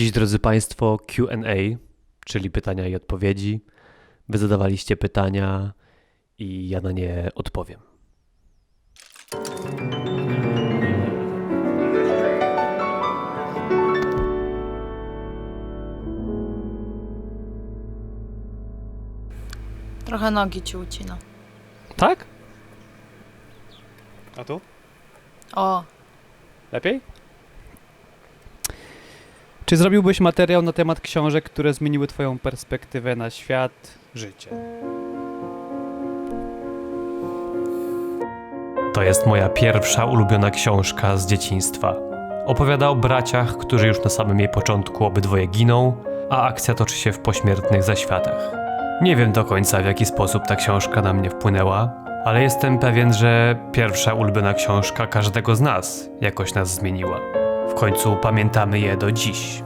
Dziś, drodzy Państwo, QA, czyli pytania i odpowiedzi. Wy zadawaliście pytania i ja na nie odpowiem. Trochę nogi ci ucina. Tak? A tu? O, Lepiej? Czy zrobiłbyś materiał na temat książek, które zmieniły Twoją perspektywę na świat, życie? To jest moja pierwsza ulubiona książka z dzieciństwa. Opowiada o braciach, którzy już na samym jej początku obydwoje giną, a akcja toczy się w pośmiertnych zaświatach. Nie wiem do końca w jaki sposób ta książka na mnie wpłynęła, ale jestem pewien, że pierwsza ulubiona książka każdego z nas jakoś nas zmieniła. W końcu pamiętamy je do dziś.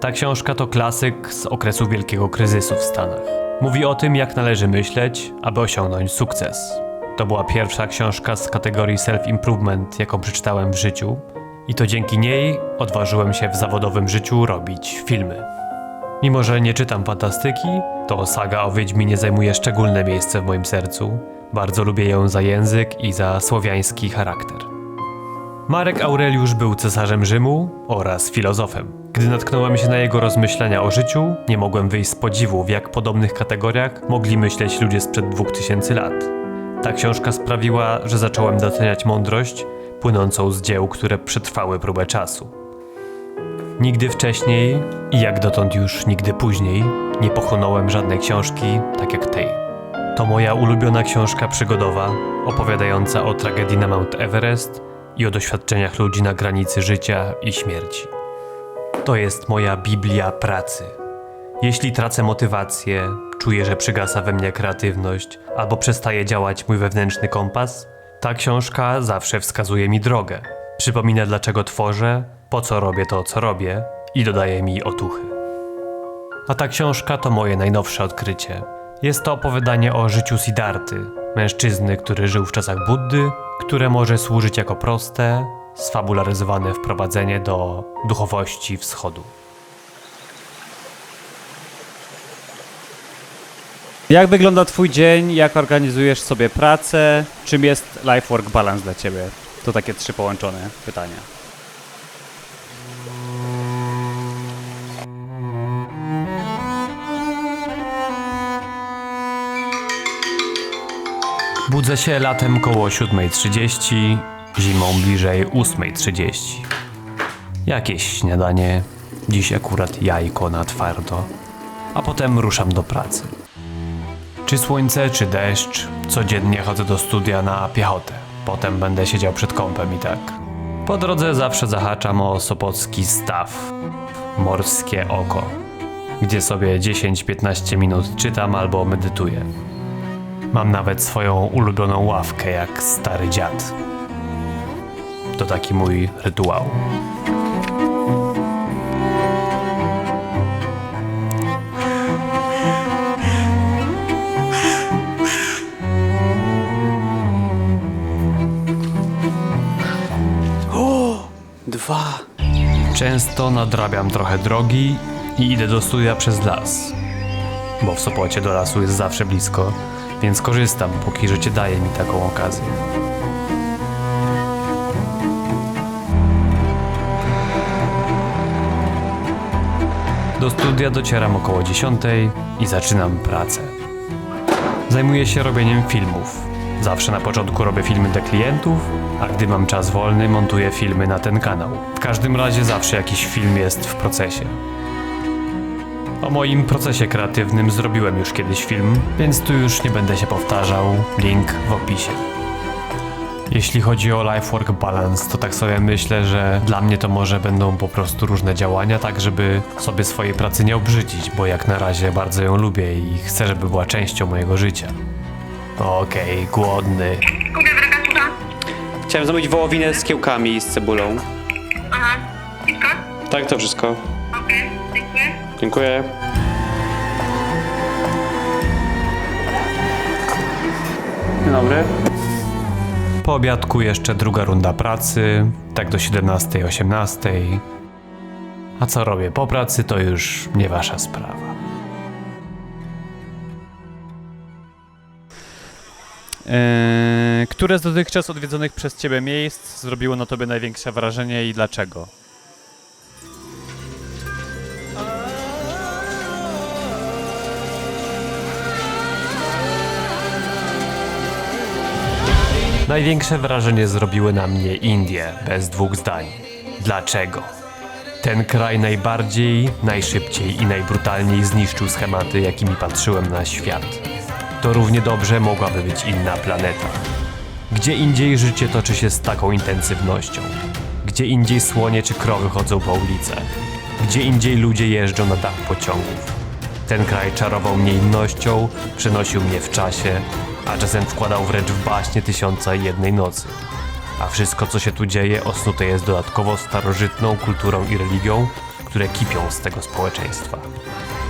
Ta książka to klasyk z okresu wielkiego kryzysu w Stanach. Mówi o tym, jak należy myśleć, aby osiągnąć sukces. To była pierwsza książka z kategorii self-improvement, jaką przeczytałem w życiu, i to dzięki niej odważyłem się w zawodowym życiu robić filmy. Mimo, że nie czytam fantastyki, to saga o Wiedźminie zajmuje szczególne miejsce w moim sercu. Bardzo lubię ją za język i za słowiański charakter. Marek Aureliusz był cesarzem Rzymu oraz filozofem. Gdy natknąłem się na jego rozmyślenia o życiu, nie mogłem wyjść z podziwu, w jak podobnych kategoriach mogli myśleć ludzie sprzed 2000 lat. Ta książka sprawiła, że zacząłem doceniać mądrość płynącą z dzieł, które przetrwały próbę czasu. Nigdy wcześniej i jak dotąd już nigdy później nie pochłonąłem żadnej książki tak jak tej. To moja ulubiona książka przygodowa, opowiadająca o tragedii na Mount Everest i o doświadczeniach ludzi na granicy życia i śmierci. To jest moja Biblia pracy. Jeśli tracę motywację, czuję, że przygasa we mnie kreatywność albo przestaje działać mój wewnętrzny kompas, ta książka zawsze wskazuje mi drogę. Przypomina, dlaczego tworzę, po co robię to, co robię i dodaje mi otuchy. A ta książka to moje najnowsze odkrycie. Jest to opowiadanie o życiu Siddharty, mężczyzny, który żył w czasach Buddy, które może służyć jako proste, sfabularyzowane wprowadzenie do duchowości wschodu. Jak wygląda Twój dzień? Jak organizujesz sobie pracę? Czym jest life-work balance dla Ciebie? To takie trzy połączone pytania. Budzę się latem koło 7.30, zimą bliżej 8.30. Jakieś śniadanie, dziś akurat jajko na twardo, a potem ruszam do pracy. Czy słońce, czy deszcz, codziennie chodzę do studia na piechotę. Potem będę siedział przed kąpem i tak. Po drodze zawsze zahaczam o sopocki staw, morskie oko, gdzie sobie 10-15 minut czytam albo medytuję. Mam nawet swoją ulubioną ławkę jak stary dziad. To taki mój rytuał. Dwa. Często nadrabiam trochę drogi i idę do studia przez las. Bo w Sopocie do lasu jest zawsze blisko, więc korzystam, póki życie daje mi taką okazję. Do studia docieram około 10 i zaczynam pracę. Zajmuję się robieniem filmów. Zawsze na początku robię filmy dla klientów, a gdy mam czas wolny, montuję filmy na ten kanał. W każdym razie zawsze jakiś film jest w procesie. O moim procesie kreatywnym zrobiłem już kiedyś film, więc tu już nie będę się powtarzał. Link w opisie. Jeśli chodzi o life work balance, to tak sobie myślę, że dla mnie to może będą po prostu różne działania, tak żeby sobie swojej pracy nie obrzydzić, bo jak na razie bardzo ją lubię i chcę, żeby była częścią mojego życia. Okej, głodny. Kupię? Chciałem zamówić wołowinę z kiełkami i z cebulą. Aha. Wszystko? Tak, to wszystko. Okej, dziękuję. Dziękuję. Dzień dobry. Po obiadku jeszcze druga runda pracy, tak do 17-18. A co robię po pracy, to już nie wasza sprawa. Eee, które z dotychczas odwiedzonych przez ciebie miejsc zrobiło na tobie największe wrażenie i dlaczego? Największe wrażenie zrobiły na mnie Indie, bez dwóch zdań. Dlaczego? Ten kraj najbardziej, najszybciej i najbrutalniej zniszczył schematy, jakimi patrzyłem na świat. To równie dobrze mogłaby być inna planeta. Gdzie indziej życie toczy się z taką intensywnością. Gdzie indziej słonie czy krowy chodzą po ulicach. Gdzie indziej ludzie jeżdżą na dach pociągów. Ten kraj czarował mnie innością, przenosił mnie w czasie, a czasem wkładał wręcz w baśnie tysiąca i jednej nocy. A wszystko, co się tu dzieje, osnute jest dodatkowo starożytną kulturą i religią, które kipią z tego społeczeństwa.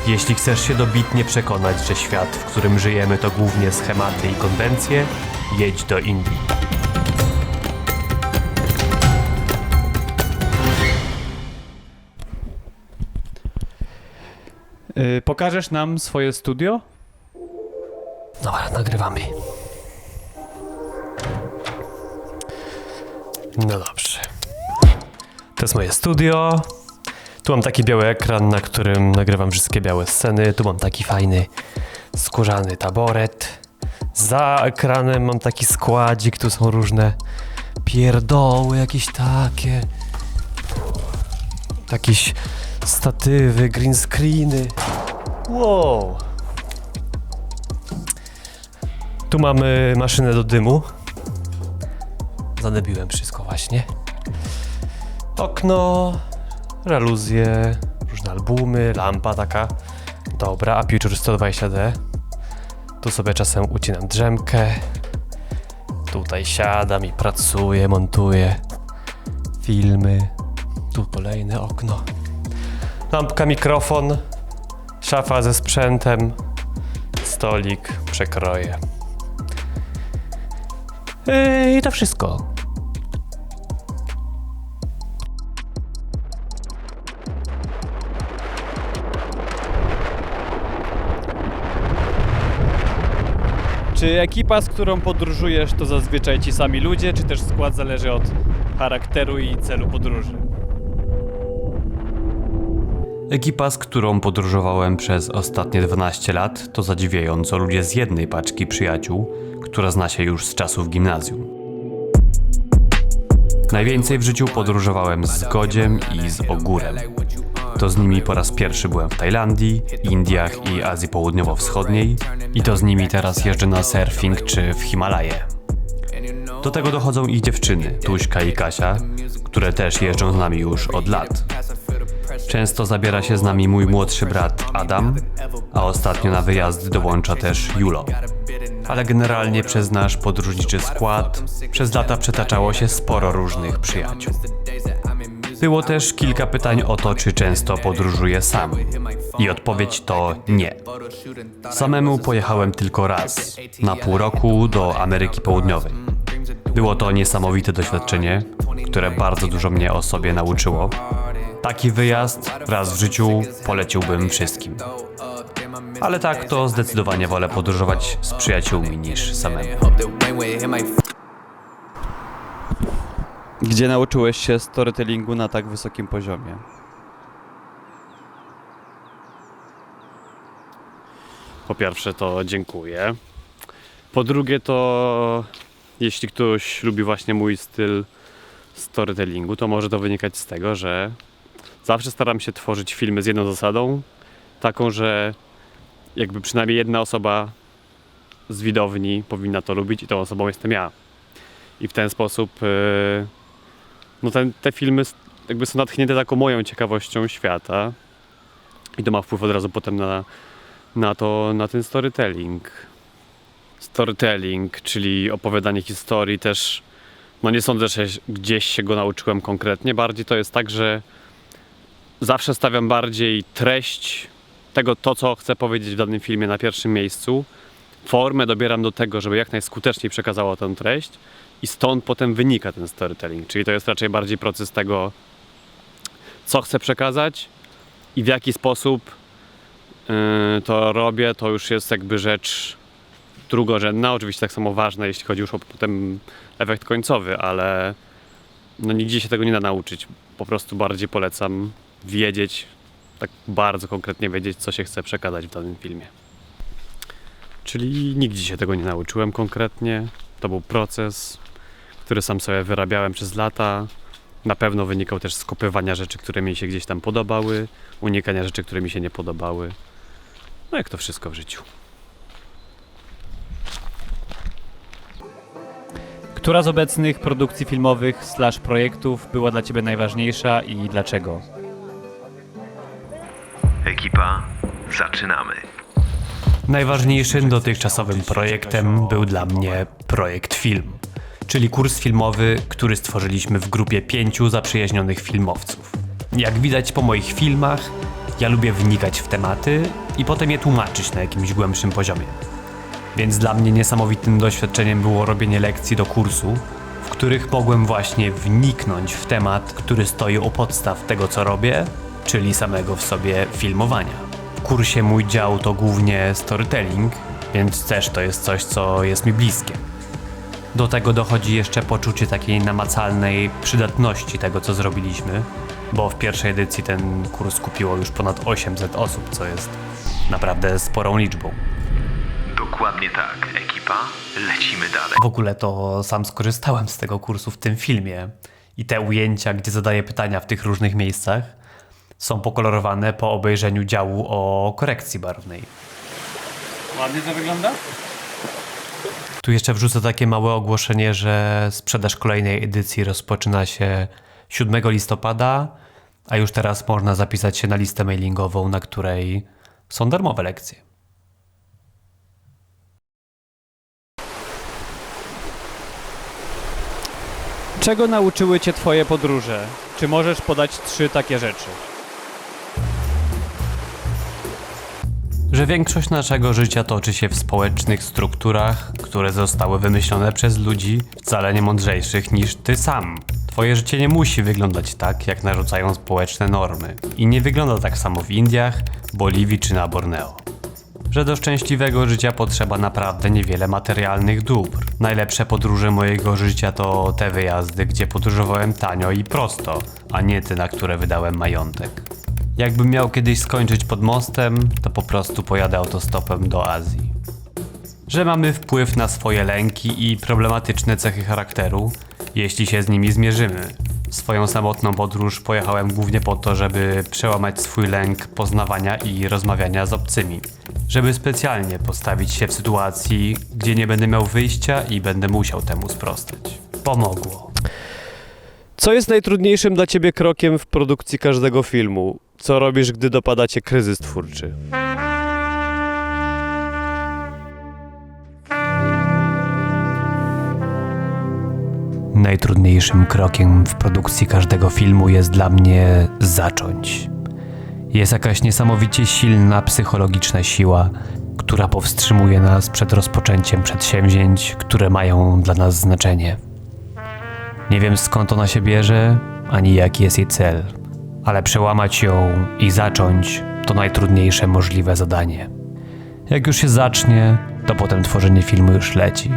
Jeśli chcesz się dobitnie przekonać, że świat, w którym żyjemy, to głównie schematy i konwencje, jedź do Indii. Eee, pokażesz nam swoje studio? Dobra, nagrywamy. No dobrze. To jest moje studio. Tu mam taki biały ekran, na którym nagrywam wszystkie białe sceny. Tu mam taki fajny skórzany taboret. Za ekranem mam taki składzik, tu są różne pierdoły jakieś takie. Jakieś statywy, green screeny. Wow. Tu mamy maszynę do dymu. Zadebiłem wszystko właśnie. Okno, żaluzje, różne albumy, lampa taka. Dobra, Aperture 120D. Tu sobie czasem ucinam drzemkę. Tutaj siadam i pracuję, montuję filmy. Tu kolejne okno. Lampka, mikrofon, szafa ze sprzętem, stolik, przekroję. Yy, I to wszystko. Czy ekipa, z którą podróżujesz, to zazwyczaj ci sami ludzie, czy też skład zależy od charakteru i celu podróży? Ekipa, z którą podróżowałem przez ostatnie 12 lat, to zadziwiająco ludzie z jednej paczki przyjaciół, która zna się już z czasów gimnazjum. Najwięcej w życiu podróżowałem z Godziem i z Ogórem. To z nimi po raz pierwszy byłem w Tajlandii, Indiach i Azji Południowo-Wschodniej i to z nimi teraz jeżdżę na surfing czy w Himalaje. Do tego dochodzą ich dziewczyny, Tuśka i Kasia, które też jeżdżą z nami już od lat. Często zabiera się z nami mój młodszy brat Adam, a ostatnio na wyjazd dołącza też Julo. Ale generalnie przez nasz podróżniczy skład przez lata przetaczało się sporo różnych przyjaciół. Było też kilka pytań o to, czy często podróżuję sam. I odpowiedź to nie. Samemu pojechałem tylko raz, na pół roku do Ameryki Południowej. Było to niesamowite doświadczenie, które bardzo dużo mnie o sobie nauczyło. Taki wyjazd raz w życiu poleciłbym wszystkim. Ale tak to zdecydowanie wolę podróżować z przyjaciółmi niż samemu. Gdzie nauczyłeś się storytellingu na tak wysokim poziomie? Po pierwsze to dziękuję. Po drugie to jeśli ktoś lubi właśnie mój styl storytellingu, to może to wynikać z tego, że zawsze staram się tworzyć filmy z jedną zasadą, taką, że jakby przynajmniej jedna osoba z widowni powinna to lubić i tą osobą jestem ja. I w ten sposób yy, no ten, te filmy jakby są natchnięte taką moją ciekawością świata i to ma wpływ od razu potem na, na to, na ten storytelling. Storytelling, czyli opowiadanie historii też, no nie sądzę, że gdzieś się go nauczyłem konkretnie, bardziej to jest tak, że zawsze stawiam bardziej treść tego, to co chcę powiedzieć w danym filmie na pierwszym miejscu. Formę dobieram do tego, żeby jak najskuteczniej przekazało tę treść i stąd potem wynika ten storytelling, czyli to jest raczej bardziej proces tego, co chcę przekazać i w jaki sposób yy, to robię, to już jest jakby rzecz drugorzędna. Oczywiście tak samo ważna, jeśli chodzi już o potem efekt końcowy, ale no nigdzie się tego nie da nauczyć. Po prostu bardziej polecam wiedzieć, tak bardzo konkretnie wiedzieć, co się chce przekazać w danym filmie. Czyli nigdzie się tego nie nauczyłem konkretnie. To był proces, który sam sobie wyrabiałem przez lata. Na pewno wynikał też z kopiowania rzeczy, które mi się gdzieś tam podobały, unikania rzeczy, które mi się nie podobały. No jak to wszystko w życiu. Która z obecnych produkcji filmowych slash projektów była dla Ciebie najważniejsza i dlaczego? Ekipa, zaczynamy. Najważniejszym dotychczasowym projektem był dla mnie projekt film, czyli kurs filmowy, który stworzyliśmy w grupie pięciu zaprzyjaźnionych filmowców. Jak widać po moich filmach, ja lubię wnikać w tematy i potem je tłumaczyć na jakimś głębszym poziomie. Więc dla mnie niesamowitym doświadczeniem było robienie lekcji do kursu, w których mogłem właśnie wniknąć w temat, który stoi u podstaw tego, co robię, czyli samego w sobie filmowania. W kursie mój dział to głównie storytelling, więc też to jest coś, co jest mi bliskie. Do tego dochodzi jeszcze poczucie takiej namacalnej przydatności tego, co zrobiliśmy, bo w pierwszej edycji ten kurs kupiło już ponad 800 osób, co jest naprawdę sporą liczbą. Dokładnie tak, ekipa. Lecimy dalej. W ogóle to sam skorzystałem z tego kursu w tym filmie i te ujęcia, gdzie zadaję pytania w tych różnych miejscach, są pokolorowane po obejrzeniu działu o korekcji barwnej. Ładnie to wygląda? Tu jeszcze wrzucę takie małe ogłoszenie, że sprzedaż kolejnej edycji rozpoczyna się 7 listopada, a już teraz można zapisać się na listę mailingową, na której są darmowe lekcje. Czego nauczyły Cię Twoje podróże? Czy możesz podać trzy takie rzeczy? Że większość naszego życia toczy się w społecznych strukturach, które zostały wymyślone przez ludzi wcale nie mądrzejszych niż ty sam. Twoje życie nie musi wyglądać tak, jak narzucają społeczne normy. I nie wygląda tak samo w Indiach, Boliwii czy na Borneo. Że do szczęśliwego życia potrzeba naprawdę niewiele materialnych dóbr. Najlepsze podróże mojego życia to te wyjazdy, gdzie podróżowałem tanio i prosto, a nie te, na które wydałem majątek. Jakbym miał kiedyś skończyć pod mostem, to po prostu pojadę autostopem do Azji. Że mamy wpływ na swoje lęki i problematyczne cechy charakteru, jeśli się z nimi zmierzymy. Swoją samotną podróż pojechałem głównie po to, żeby przełamać swój lęk poznawania i rozmawiania z obcymi. Żeby specjalnie postawić się w sytuacji, gdzie nie będę miał wyjścia i będę musiał temu sprostać. Pomogło. Co jest najtrudniejszym dla Ciebie krokiem w produkcji każdego filmu? Co robisz, gdy dopada Cię kryzys twórczy? Najtrudniejszym krokiem w produkcji każdego filmu jest dla mnie zacząć. Jest jakaś niesamowicie silna psychologiczna siła, która powstrzymuje nas przed rozpoczęciem przedsięwzięć, które mają dla nas znaczenie. Nie wiem skąd ona się bierze, ani jaki jest jej cel, ale przełamać ją i zacząć to najtrudniejsze możliwe zadanie. Jak już się zacznie, to potem tworzenie filmu już leci.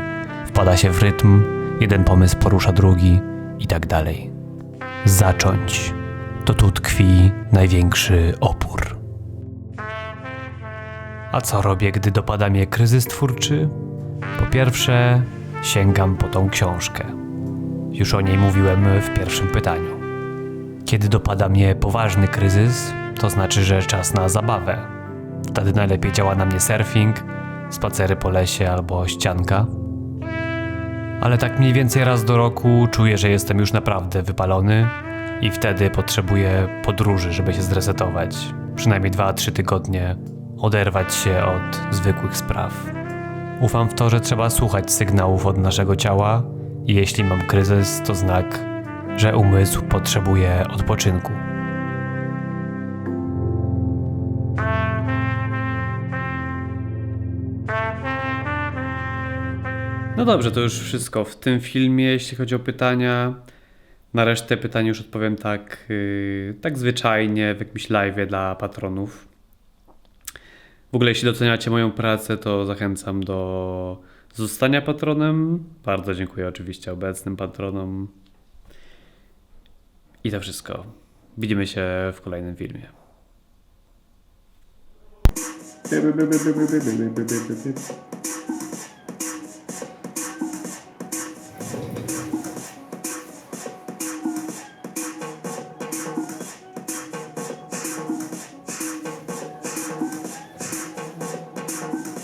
Wpada się w rytm, jeden pomysł porusza drugi i tak dalej. Zacząć. To tu tkwi największy opór. A co robię, gdy dopada mnie kryzys twórczy? Po pierwsze, sięgam po tą książkę. Już o niej mówiłem w pierwszym pytaniu. Kiedy dopada mnie poważny kryzys, to znaczy, że czas na zabawę. Wtedy najlepiej działa na mnie surfing, spacery po lesie albo ścianka. Ale tak mniej więcej raz do roku czuję, że jestem już naprawdę wypalony i wtedy potrzebuję podróży, żeby się zresetować. Przynajmniej 2-3 tygodnie oderwać się od zwykłych spraw. Ufam w to, że trzeba słuchać sygnałów od naszego ciała i jeśli mam kryzys, to znak, że umysł potrzebuje odpoczynku. No dobrze, to już wszystko w tym filmie, jeśli chodzi o pytania. Na resztę pytań już odpowiem tak, yy, tak zwyczajnie w jakimś live dla patronów. W ogóle jeśli doceniacie moją pracę, to zachęcam do zostania patronem. Bardzo dziękuję oczywiście obecnym patronom. I to wszystko. Widzimy się w kolejnym filmie.